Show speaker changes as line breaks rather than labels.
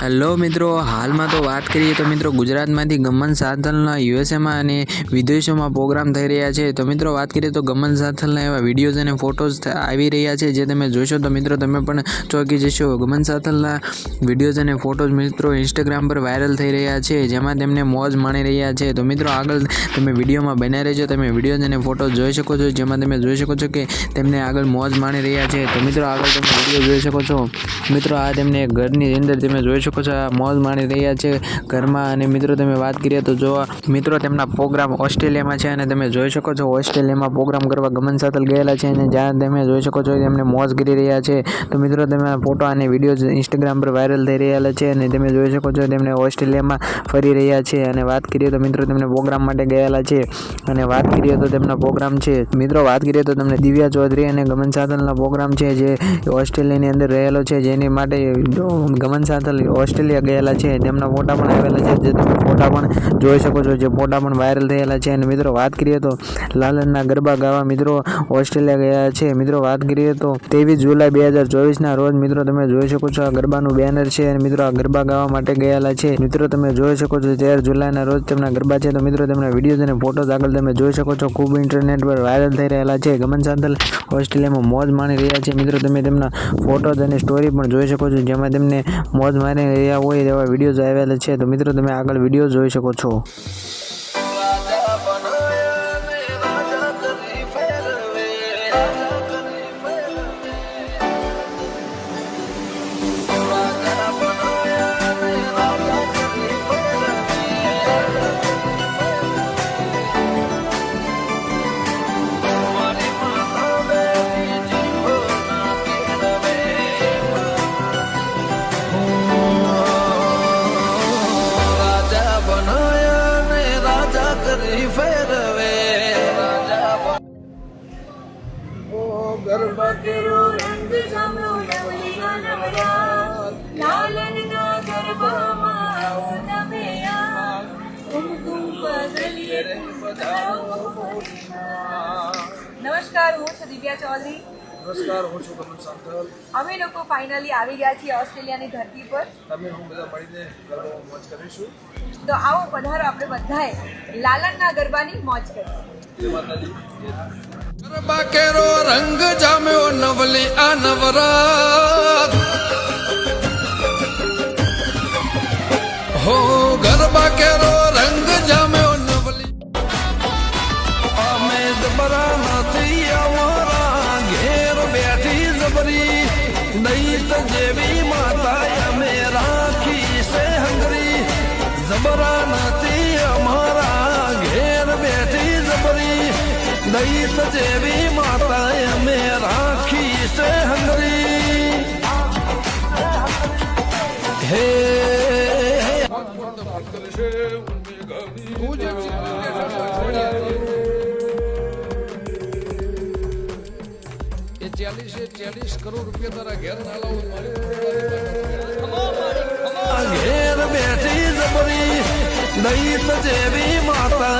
Hello મિત્રો, હાલમાં તો વાત કરીએ તો મિત્રો ગુજરાતમાંથી ગમન સાથલના યુએસએમાં અને વિદેશોમાં પ્રોગ્રામ થઈ રહ્યા છે. તો મિત્રો વાત કરીએ તો ગમન સાથલના એવા વિડીયોઝ અને ફોટોઝ આવી રહ્યા છે જે તમે જોશો તો મિત્રો તમે પણ ચોંકી જશો. ગમન સાથલના વિડીયોઝ અને ફોટોઝ મિત્રો ઇન્સ્ટાગ્રામ પર વાયરલ થઈ રહ્યા છે, જેમાં તેમને મોજ માણી રહ્યા છે. તો મિત્રો આગળ તમે વિડીયોમાં બન્યા રહેજો. તમે વિડીયોઝ અને ફોટોઝ જોઈ શકો છો, જેમાં તમે જોઈ શકો છો કે તેમને આગળ મોજ માણી રહ્યા છે. તો મિત્રો આગળ તમે વીડિયો જોઈ શકો છો. મિત્રો આ તેમને ઘરની અંદર તમે જોઈ શકો છો. આ મોજ માણી રહ્યા છે ઘરમાં. અને મિત્રો, તમે વાત કરીએ તો જો મિત્રો, તેમના પ્રોગ્રામ ઓસ્ટ્રેલિયામાં છે અને તમે જોઈ શકો છો ઓસ્ટ્રેલિયામાં પ્રોગ્રામ કરવા ગમન સાથલ ગયેલા છે અને જ્યાં તમે જોઈ શકો છો તેમને મોજ કરી રહ્યા છે. તો મિત્રો, તમે ફોટો અને વીડિયો ઇન્સ્ટાગ્રામ પર વાયરલ થઈ રહ્યા છે અને તમે જોઈ શકો છો તેમને ઓસ્ટ્રેલિયામાં ફરી રહ્યા છે. અને વાત કરીએ તો મિત્રો, તેમને પ્રોગ્રામ માટે ગયેલા છે. અને વાત કરીએ તો તેમના પ્રોગ્રામ છે. મિત્રો, વાત કરીએ તો તમને દિવ્યા ચૌધરી અને ગમન સાધલનો પ્રોગ્રામ છે જે ઓસ્ટ્રેલિયાની અંદર રહેલો છે. જેની માટે ગમન સાધલ ઓસ્ટ્રેલિયા ગયેલા છે. તેમના ફોટા પણ આવેલા છે. જે તમે ફોટા પણ જોઈ શકો છો. જે ફોટા પણ વાયરલ થયેલા છે. અને મિત્રો, વાત કરીએ તો લાલનના ગરબા ગાવા મિત્રો ઓસ્ટ્રેલિયા ગયા છે. મિત્રો, વાત કરીએ તો ત્રેવીસ જુલાઈ બે હજાર ચોવીસના રોજ મિત્રો તમે જોઈ શકો છો આ ગરબાનું બેનર છે. અને મિત્રો, આ ગરબા ગાવા માટે ગયેલા છે. મિત્રો, તમે જોઈ શકો છો તેર જુલાઈના રોજ તેમના ગરબા છે. તો મિત્રો, તેમના વિડીયોઝ અને ફોટોઝ આગળ તમે જોઈ શકો છો. ખૂબ ઇન્ટરનેટ પર વાયરલ થઈ રહેલા છે. ગમન સાંતલ ઓસ્ટ્રેલિયામાં મોજ માણી રહ્યા છે. મિત્રો, તમે તેમના ફોટોઝ અને સ્ટોરી પણ જોઈ શકો છો. જેમાં તેમને મોજ માણી રહ્યા હોય તેવા વિડીયોઝ આવેલા છે. તો મિત્રો તમે આગળ વીડિયો જોઈ શકો છો.
ગરબા
રંગ જામો નવલિયા નવરાત લાલનના ગરબામાં તમે આ કુમકુમ બદલીએ નમસ્કાર હું છું દિવ્યા ચૌધરી.
નમસ્કાર હું છું કમલ સાંતલ.
અમે લોકો ફાઇનલી આવી ગયા છીએ ઓસ્ટ્રેલિયાની ધરતી પર.
તમે હું બધા મળીને ગરબામાં મોજ કરીશું.
તો આવો પધારો આપણે બધાએ. લાલનના ગરબાની મોજ કરીએ.
ગરબા કેરો રંગ જામ્યો નવલી આ નવરાત હો ગરબા કેરો રંગ જામ્યો નવલી અમે જબરા નથી અમારા ઘેર બેઠી જબરી દૈત જેવી દૈત જેવી માતા અમે રાખી છે હંગરી હે ચાલીસે ચાલીસ કરોડ રૂપિયા તારા ઘેર ના લાવું ઘેર બેઠી જબરી દૈત જેવી માતા